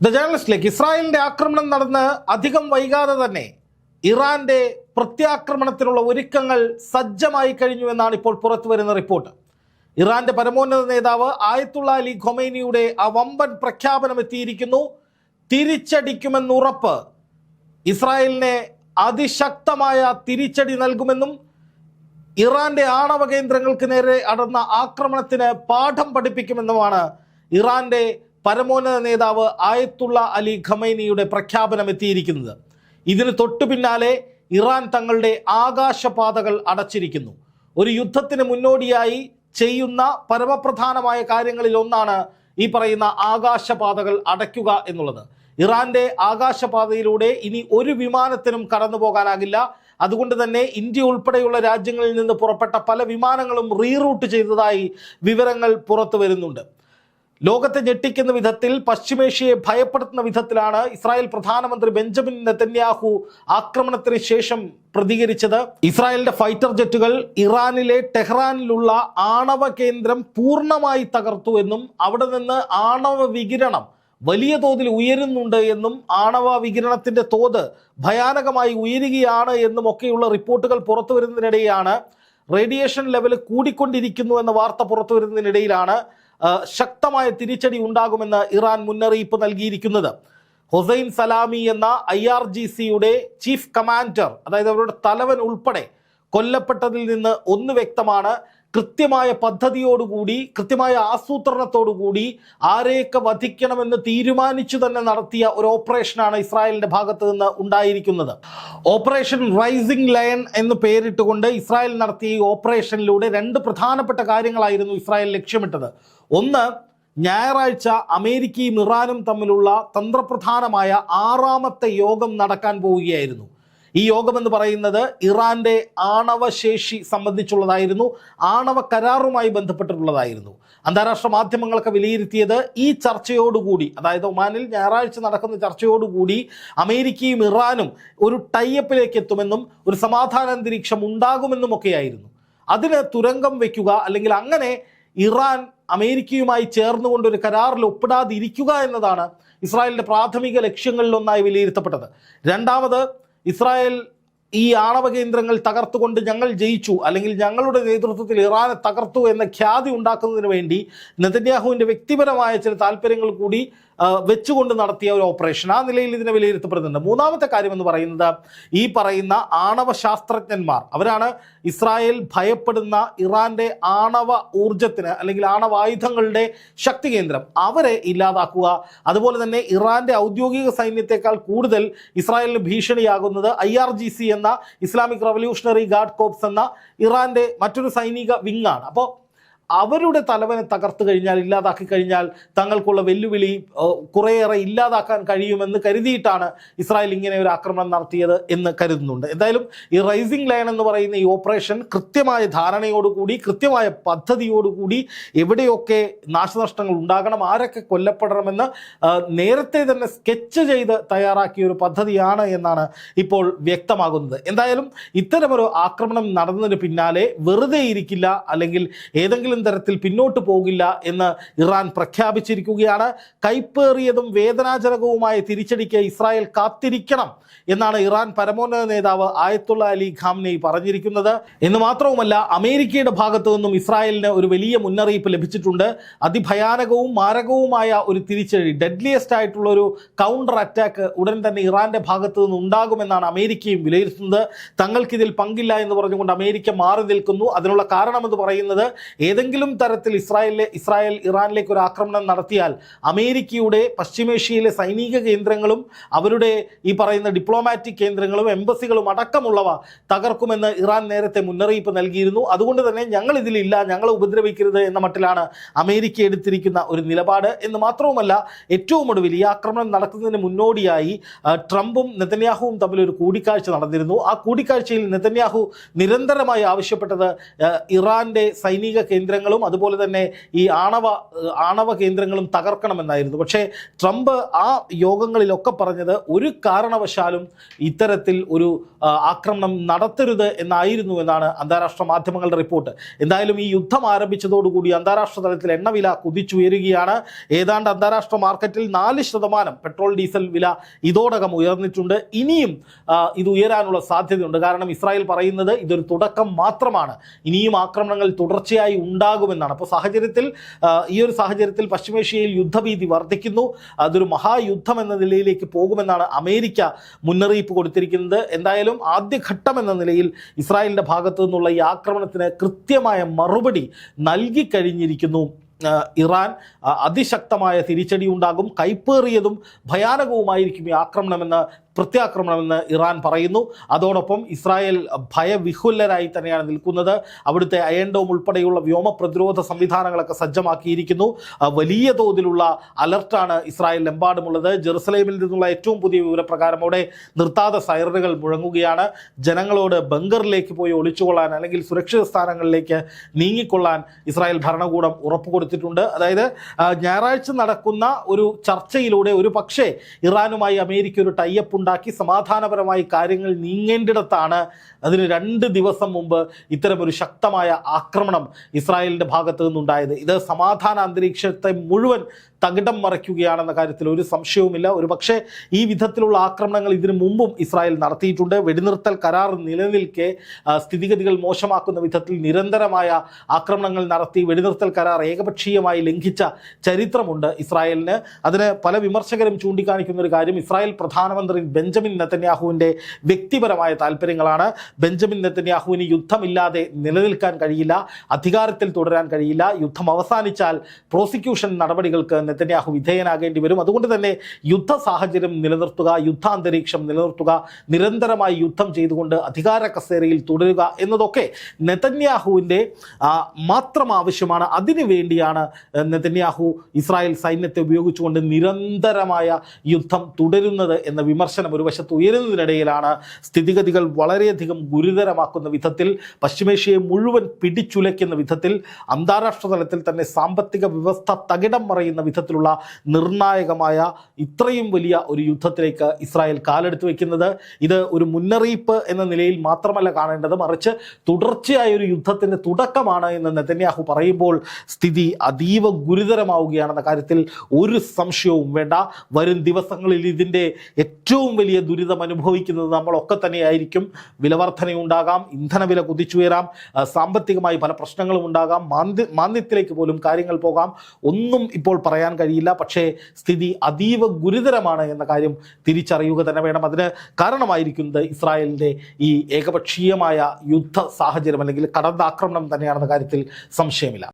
The ജേർണലിസ്റ്റിലേക്ക് ഇസ്രായേലിന്റെ ആക്രമണം നടന്ന് അധികം വൈകാതെ തന്നെ ഇറാന്റെ പ്രത്യാക്രമണത്തിനുള്ള ഒരുക്കങ്ങൾ സജ്ജമായി കഴിഞ്ഞു എന്നാണ് ഇപ്പോൾ പുറത്തു വരുന്ന റിപ്പോർട്ട്. ഇറാന്റെ പരമോന്നത നേതാവ് ആയത്തുള്ള അലി ഖൊമൈനിയുടെ ആ വമ്പൻ പ്രഖ്യാപനം എത്തിയിരിക്കുന്നു. തിരിച്ചടിക്കുമെന്നുറപ്പ് ഇസ്രായേലിനെ അതിശക്തമായ തിരിച്ചടി നൽകുമെന്നും ഇറാന്റെ ആണവ കേന്ദ്രങ്ങൾക്ക് നേരെ നടന്ന ആക്രമണത്തിന് പാഠം പഠിപ്പിക്കുമെന്നുമാണ് ഇറാന്റെ പരമോന്നത നേതാവ് ആയത്തുള്ള അലി ഖമൈനിയുടെ പ്രഖ്യാപനം എത്തിയിരിക്കുന്നത്. ഇതിന് തൊട്ടു പിന്നാലെ ഇറാൻ തങ്ങളുടെ ആകാശപാതകൾ അടച്ചിരിക്കുന്നു. ഒരു യുദ്ധത്തിന് മുന്നോടിയായി ചെയ്യുന്ന പരമപ്രധാനമായ കാര്യങ്ങളിൽ ഒന്നാണ് ഈ പറയുന്ന ആകാശപാതകൾ അടയ്ക്കുക എന്നുള്ളത്. ഇറാന്റെ ആകാശപാതയിലൂടെ ഇനി ഒരു വിമാനത്തിനും കടന്നു പോകാനാകില്ല. അതുകൊണ്ട് തന്നെ ഇന്ത്യ ഉൾപ്പെടെയുള്ള രാജ്യങ്ങളിൽ നിന്ന് പുറപ്പെട്ട പല വിമാനങ്ങളും റീറൂട്ട് ചെയ്തതായി വിവരങ്ങൾ പുറത്തു വരുന്നുണ്ട്. ലോകത്തെ ഞെട്ടിക്കുന്ന വിധത്തിൽ പശ്ചിമേഷ്യയെ ഭയപ്പെടുത്തുന്ന വിധത്തിലാണ് ഇസ്രായേൽ പ്രധാനമന്ത്രി ബെഞ്ചമിൻ നെതന്യാഹു ആക്രമണത്തിന് ശേഷം പ്രതികരിച്ചത്. ഇസ്രായേലിന്റെ ഫൈറ്റർ ജെറ്റുകൾ ഇറാനിലെ ടെഹ്റാനിലുള്ള ആണവ കേന്ദ്രം പൂർണമായി തകർത്തു എന്നും അവിടെ നിന്ന് ആണവ വികിരണം വലിയ തോതിൽ ഉയരുന്നുണ്ട് എന്നും ആണവ വികിരണത്തിന്റെ തോത് ഭയാനകമായി ഉയരുകയാണ് എന്നും ഒക്കെയുള്ള റിപ്പോർട്ടുകൾ പുറത്തു വരുന്നതിനിടെയാണ്. റേഡിയേഷൻ ലെവൽ കൂടിക്കൊണ്ടിരിക്കുന്നു എന്ന വാർത്ത പുറത്തു വരുന്നതിനിടയിലാണ്. ശക്തമായ തിരിച്ചടി ഉണ്ടാകുമെന്ന് ഇറാൻ മുന്നറിയിപ്പ് നൽകിയിരിക്കുന്നത്. ഹുസൈൻ സലാമി എന്ന ഐ ആർ ജി സിയുടെ ചീഫ് കമാൻഡർ അതായത് അവരുടെ തലവൻ ഉൾപ്പെടെ കൊല്ലപ്പെട്ടതിൽ നിന്ന് ഒന്ന് വ്യക്തമാണ്. കൃത്യമായ പദ്ധതിയോടുകൂടി കൃത്യമായ ആസൂത്രണത്തോടുകൂടി ആരെയൊക്കെ വധിക്കണമെന്ന് തീരുമാനിച്ചു തന്നെ നടത്തിയ ഒരു ഓപ്പറേഷനാണ് ഇസ്രായേലിന്റെ ഭാഗത്ത് നിന്ന് ഉണ്ടായിരിക്കുന്നത്. ഓപ്പറേഷൻ റൈസിംഗ് ലയൺ എന്ന് പേരിട്ടുകൊണ്ട് ഇസ്രായേൽ നടത്തിയ ഈ ഓപ്പറേഷനിലൂടെ രണ്ട് പ്രധാനപ്പെട്ട കാര്യങ്ങളായിരുന്നു ഇസ്രായേൽ ലക്ഷ്യമിട്ടത്. ഒന്ന് ഞായറാഴ്ച അമേരിക്കയും ഇറാനും തമ്മിലുള്ള തന്ത്രപ്രധാനമായ ആറാമത്തെ യോഗം നടക്കാൻ പോവുകയായിരുന്നു. ഈ യോഗം എന്ന് പറയുന്നത് ഇറാന്റെ ആണവശേഷി സംബന്ധിച്ചുള്ളതായിരുന്നു ആണവ കരാറുമായി ബന്ധപ്പെട്ടിട്ടുള്ളതായിരുന്നു. അന്താരാഷ്ട്ര മാധ്യമങ്ങളൊക്കെ വിലയിരുത്തിയത് ഈ ചർച്ചയോടുകൂടി അതായത് ഒമാനിൽ ഞായറാഴ്ച നടക്കുന്ന ചർച്ചയോടുകൂടി അമേരിക്കയും ഇറാനും ഒരു ടൈപ്പിലേക്ക് എത്തുമെന്നും ഒരു സമാധാന അന്തരീക്ഷം ഉണ്ടാകുമെന്നും ഒക്കെയായിരുന്നു അതിന് തുരങ്കം വയ്ക്കുക അല്ലെങ്കിൽ അങ്ങനെ ഇറാൻ അമേരിക്കയുമായി ചേർന്നുകൊണ്ട് ഒരു കരാറിൽ ഒപ്പിടാതിരിക്കുക എന്നതാണ് ഇസ്രായേലിന്റെ പ്രാഥമിക ലക്ഷ്യങ്ങളിലൊന്നായി വിലയിരുത്തപ്പെട്ടത്. രണ്ടാമത് ഇസ്രായേൽ ഈ ആണവ കേന്ദ്രങ്ങൾ തകർത്തുകൊണ്ട് ഞങ്ങൾ ജയിച്ചു അല്ലെങ്കിൽ ഞങ്ങളുടെ നേതൃത്വത്തിൽ ഇറാനെ തകർത്തു എന്ന ഖ്യാതി ഉണ്ടാക്കുന്നതിന് വേണ്ടി നെതന്യാഹുവിന്റെ വ്യക്തിപരമായ ചില താല്പര്യങ്ങൾ കൂടി വെച്ചുകൊണ്ട് നടത്തിയ ഒരു ഓപ്പറേഷൻ ആ നിലയിൽ ഇതിനെ വിലയിരുത്തപ്പെടുന്നുണ്ട്. മൂന്നാമത്തെ കാര്യം എന്ന് പറയുന്നത് ഈ പറയുന്ന ആണവ ശാസ്ത്രജ്ഞന്മാർ അവരാണ് ഇസ്രായേൽ ഭയപ്പെടുന്ന ഇറാന്റെ ആണവ ഊർജത്തിന് അല്ലെങ്കിൽ ആണവായുധങ്ങളുടെ ശക്തി കേന്ദ്രം. അവരെ ഇല്ലാതാക്കുക. അതുപോലെ തന്നെ ഇറാന്റെ ഔദ്യോഗിക സൈന്യത്തെക്കാൾ കൂടുതൽ ഇസ്രായേലിന് ഭീഷണിയാകുന്നത് ഐ ആർ ജി സി എന്ന ഇസ്ലാമിക് റവല്യൂഷണറി ഗാർഡ് കോപ്സ് എന്ന ഇറാന്റെ മറ്റൊരു സൈനിക വിങ്ങാണ്. അപ്പോൾ അവരുടെ തലവനെ തകർത്തു കഴിഞ്ഞാൽ ഇല്ലാതാക്കി കഴിഞ്ഞാൽ തങ്ങൾക്കുള്ള വെല്ലുവിളി കുറേയേറെ ഇല്ലാതാക്കാൻ കഴിയുമെന്ന് കരുതിയിട്ടാണ് ഇസ്രായേൽ ഇങ്ങനെ ഒരു ആക്രമണം നടത്തിയത് എന്ന് കരുതുന്നുണ്ട്. എന്തായാലും ഈ റൈസിംഗ് ലൈൻ എന്ന് പറയുന്ന ഈ ഓപ്പറേഷൻ കൃത്യമായ ധാരണയോടുകൂടി കൃത്യമായ പദ്ധതിയോടുകൂടി എവിടെയൊക്കെ നാശനഷ്ടങ്ങൾ ഉണ്ടാകണം ആരൊക്കെ കൊല്ലപ്പെടണമെന്ന് നേരത്തെ തന്നെ സ്കെച്ച് ചെയ്ത് തയ്യാറാക്കിയ ഒരു പദ്ധതിയാണ് എന്നാണ് ഇപ്പോൾ വ്യക്തമാകുന്നത്. എന്തായാലും ഇത്തരമൊരു ആക്രമണം നടന്നതിന് പിന്നാലെ വെറുതെ ഇരിക്കില്ല അല്ലെങ്കിൽ ഏതെങ്കിലും തരത്തിൽ പിന്നോട്ട് പോകില്ല എന്ന് ഇറാൻ പ്രഖ്യാപിച്ചിരിക്കുകയാണ്. കൈപ്പേറിയതും വേദനാജനകവുമായ തിരിച്ചടിക്ക് ഇസ്രായേൽ കാത്തിരിക്കണം എന്നാണ് ഇറാൻ പരമോന്നത നേതാവ് ആയത്തുള്ള അലി ഖാംനെ പറഞ്ഞിരിക്കുന്നത്. എന്ന് മാത്രവുമല്ല അമേരിക്കയുടെ ഭാഗത്തു നിന്നും ഇസ്രായേലിന് ഒരു വലിയ മുന്നറിയിപ്പ് ലഭിച്ചിട്ടുണ്ട്. അതിഭയാനകവും മാരകവുമായ ഒരു തിരിച്ചടി ഡെഡ്ലിയസ്റ്റ് ആയിട്ടുള്ള ഒരു കൗണ്ടർ അറ്റാക്ക് ഉടൻ തന്നെ ഇറാന്റെ ഭാഗത്തു നിന്ന് ഉണ്ടാകുമെന്നാണ് അമേരിക്കയും വിലയിരുത്തുന്നത്. തങ്ങൾക്കിതിൽ പങ്കില്ല എന്ന് പറഞ്ഞുകൊണ്ട് അമേരിക്ക മാറി നിൽക്കുന്നു. അതിനുള്ള കാരണമെന്ന് പറയുന്നത് ഏതെങ്കിലും തരത്തിൽ ഇസ്രായേലിലെ ഇസ്രായേൽ ഇറാനിലേക്ക് ഒരു ആക്രമണം നടത്തിയാൽ അമേരിക്കയുടെ പശ്ചിമേഷ്യയിലെ സൈനിക കേന്ദ്രങ്ങളും അവരുടെ ഈ പറയുന്ന ഡിപ്ലോമാറ്റിക് കേന്ദ്രങ്ങളും എംബസികളും അടക്കമുള്ളവ തകർക്കുമെന്ന് ഇറാൻ നേരത്തെ മുന്നറിയിപ്പ് നൽകിയിരുന്നു. അതുകൊണ്ട് തന്നെ ഞങ്ങൾ ഇതിലില്ല ഞങ്ങൾ ഉപദ്രവിക്കരുത് എന്ന മട്ടിലാണ് അമേരിക്ക എടുത്തിരിക്കുന്ന ഒരു നിലപാട്. എന്ന് മാത്രവുമല്ല ഏറ്റവും ഒടുവിൽ ഈ ആക്രമണം നടക്കുന്നതിന് മുന്നോടിയായി ട്രംപും നെതന്യാഹുവും തമ്മിൽ ഒരു കൂടിക്കാഴ്ച നടന്നിരുന്നു. ആ കൂടിക്കാഴ്ചയിൽ നെതന്യാഹു നിരന്തരമായി ആവശ്യപ്പെട്ടത് ഇറാന്റെ സൈനിക കേന്ദ്രങ്ങൾ കേന്ദ്രങ്ങളും അതുപോലെ തന്നെ ഈ ആണവ ആണവ കേന്ദ്രങ്ങളും തകർക്കണമെന്നായിരുന്നു. പക്ഷേ ട്രംപ് ആ യോഗങ്ങളിലൊക്കെ പറഞ്ഞത് ഒരു കാരണവശാലും ഇത്തരത്തിൽ ഒരു ആക്രമണം നടത്തരുത് എന്നായിരുന്നു എന്നാണ് അന്താരാഷ്ട്ര മാധ്യമങ്ങളുടെ റിപ്പോർട്ട്. എന്തായാലും ഈ യുദ്ധം ആരംഭിച്ചതോടുകൂടി അന്താരാഷ്ട്ര തലത്തിൽ എണ്ണവില കുതിച്ചുയരുകയാണ്. ഏതാണ്ട് അന്താരാഷ്ട്ര മാർക്കറ്റിൽ നാല് ശതമാനം പെട്രോൾ ഡീസൽ വില ഇതോടകം ഉയർന്നിട്ടുണ്ട്. ഇനിയും ഇത് ഉയരാനുള്ള സാധ്യതയുണ്ട്. കാരണം ഇസ്രായേൽ പറയുന്നത് ഇതൊരു തുടക്കം മാത്രമാണ്. ഇനിയും ആക്രമണങ്ങൾ തുടർച്ചയായി ഉണ്ടാകുമെന്നാണ്. അപ്പോൾ സാഹചര്യത്തിൽ ഈ ഒരു സാഹചര്യത്തിൽ പശ്ചിമേഷ്യയിൽ യുദ്ധഭീതി വർദ്ധിക്കുന്നു. അതൊരു മഹായുദ്ധം എന്ന നിലയിലേക്ക് പോകുമെന്നാണ് അമേരിക്ക മുന്നറിയിപ്പ് കൊടുത്തിരിക്കുന്നത്. എന്തായാലും ആദ്യഘട്ടം എന്ന നിലയിൽ ഇസ്രായേലിന്റെ ഭാഗത്തു നിന്നുള്ള ഈ ആക്രമണത്തിന് കൃത്യമായ മറുപടി നൽകിക്കഴിഞ്ഞിരിക്കുന്നു. ഇറാൻ അതിശക്തമായ തിരിച്ചടി ഉണ്ടാകും കൈപ്പേറിയതും ഭയാനകവുമായിരിക്കും ഈ ആക്രമണമെന്ന് പ്രത്യാക്രമണമെന്ന് ഇറാൻ പറയുന്നു. അതോടൊപ്പം ഇസ്രായേൽ ഭയവിഹുലരായി തന്നെയാണ് നിൽക്കുന്നത്. അവിടുത്തെ അയൻഡോം ഉൾപ്പെടെയുള്ള വ്യോമ പ്രതിരോധ സംവിധാനങ്ങളൊക്കെ സജ്ജമാക്കിയിരിക്കുന്നു. വലിയ തോതിലുള്ള അലർട്ടാണ് ഇസ്രായേലിലെമ്പാടുമുള്ളത് ജെറുസലേമിൽ നിന്നുള്ള ഏറ്റവും പുതിയ വിവരപ്രകാരം അവിടെ നിർത്താതെ സൈറനുകൾ മുഴങ്ങുകയാണ്. ജനങ്ങളോട് ബങ്കറിലേക്ക് പോയി ഒളിച്ചുകൊള്ളാൻ അല്ലെങ്കിൽ സുരക്ഷിത സ്ഥാനങ്ങളിലേക്ക് നീങ്ങിക്കൊള്ളാൻ ഇസ്രായേൽ ഭരണകൂടം ഉറപ്പ് കൊടുത്തിട്ടുണ്ട്. അതായത് ഞായറാഴ്ച നടക്കുന്ന ഒരു ചർച്ചയിലൂടെ ഒരു പക്ഷേ ഇറാനുമായി അമേരിക്ക ഒരു ടൈപ്പ് ഉണ്ടാക്കി സമാധാനപരമായി കാര്യങ്ങൾ നീങ്ങേണ്ടിടത്താണ്. അതിന് രണ്ട് ദിവസം മുമ്പ് ഇത്തരമൊരു ശക്തമായ ആക്രമണം ഇസ്രായേലിന്റെ ഭാഗത്തു നിന്നുണ്ടായത്. ഇത് സമാധാന അന്തരീക്ഷത്തെ മുഴുവൻ തകിടം മറയ്ക്കുകയാണെന്ന കാര്യത്തിൽ ഒരു സംശയവുമില്ല. ഒരു പക്ഷേ ഈ വിധത്തിലുള്ള ആക്രമണങ്ങൾ ഇതിനു മുമ്പും ഇസ്രായേൽ നടത്തിയിട്ടുണ്ട്. വെടിനിർത്തൽ കരാർ നിലനിൽക്കെ സ്ഥിതിഗതികൾ മോശമാക്കുന്ന വിധത്തിൽ നിരന്തരമായ ആക്രമണങ്ങൾ നടത്തി വെടിനിർത്തൽ കരാർ ഏകപക്ഷീയമായി ലംഘിച്ച ചരിത്രമുണ്ട് ഇസ്രായേലിന്. അതിന് പല വിമർശകരും ചൂണ്ടിക്കാണിക്കുന്ന ഒരു കാര്യം ഇസ്രായേൽ പ്രധാനമന്ത്രി ബെഞ്ചമിൻ നെത്തന്യാഹുവിന്റെ വ്യക്തിപരമായ താല്പര്യങ്ങളാണ് ബെഞ്ചമിൻ നെത്തന്യാഹുവിന് യുദ്ധമില്ലാതെ നിലനിൽക്കാൻ കഴിയില്ല അധികാരത്തിൽ തുടരാൻ കഴിയില്ല. യുദ്ധം അവസാനിച്ചാൽ പ്രോസിക്യൂഷൻ നടപടികൾക്ക് നെത്തന്യാഹു വിധേയനാകേണ്ടി വരും. അതുകൊണ്ട് തന്നെ യുദ്ധ സാഹചര്യം നിലനിർത്തുക യുദ്ധാന്തരീക്ഷം നിലനിർത്തുക നിരന്തരമായി യുദ്ധം ചെയ്തുകൊണ്ട് അധികാര കസേരയിൽ തുടരുക എന്നതൊക്കെ നെതന്യാഹുവിന്റെ മാത്രം ആവശ്യമാണ്. അതിനു വേണ്ടിയാണ് നെതന്യാഹു ഇസ്രായേൽ സൈന്യത്തെ ഉപയോഗിച്ചുകൊണ്ട് നിരന്തരമായ യുദ്ധം തുടരുന്നത് എന്ന വിമർശനം ഒരു വശത്ത് ഉയരുന്നതിനിടയിലാണ് സ്ഥിതിഗതികൾ വളരെയധികം ഗുരുതരമാക്കുന്ന വിധത്തിൽ പശ്ചിമേഷ്യയെ മുഴുവൻ പിടിച്ചുലയ്ക്കുന്ന വിധത്തിൽ അന്താരാഷ്ട്ര തലത്തിൽ തന്നെ സാമ്പത്തിക വ്യവസ്ഥ തകിടം മറയുന്ന വിധത്തിലുള്ള നിർണായകമായ ഇത്രയും വലിയ ഒരു യുദ്ധത്തിലേക്ക് ഇസ്രായേൽ കാലെടുത്ത് വെക്കുന്നത്. ഇത് ഒരു മുന്നറിയിപ്പ് എന്ന നിലയിൽ മാത്രമല്ല കാണേണ്ടത്. മറിച്ച് തുടർച്ചയായ ഒരു യുദ്ധത്തിന്റെ തുടക്കമാണ് എന്ന് നെതന്യാഹു പറയുമ്പോൾ സ്ഥിതി അതീവ ഗുരുതരമാവുകയാണെന്ന കാര്യത്തിൽ ഒരു സംശയവും വേണ്ട. വരും ദിവസങ്ങളിൽ ഇതിന്റെ ഏറ്റവും വലിയ ദുരിതം അനുഭവിക്കുന്നത് നമ്മളൊക്കെ തന്നെയായിരിക്കും. വിലവർധനയുണ്ടാകാം ഇന്ധനവില കുതിച്ചുയരാം സാമ്പത്തികമായി പല പ്രശ്നങ്ങളും ഉണ്ടാകാം മാന്ദ്യ മാന്ദ്യത്തിലേക്ക് പോലും കാര്യങ്ങൾ പോകാം. ഒന്നും ഇപ്പോൾ പറയാൻ കഴിയില്ല. പക്ഷേ സ്ഥിതി അതീവ ഗുരുതരമാണ് എന്ന കാര്യം തിരിച്ചറിയുക തന്നെ വേണം. അതിന് കാരണമായിരിക്കുന്നത് ഇസ്രായേലിന്റെ ഈ ഏകപക്ഷീയമായ യുദ്ധ സാഹചര്യം അല്ലെങ്കിൽ കടന്നാക്രമണം തന്നെയാണെന്ന കാര്യത്തിൽ സംശയമില്ല.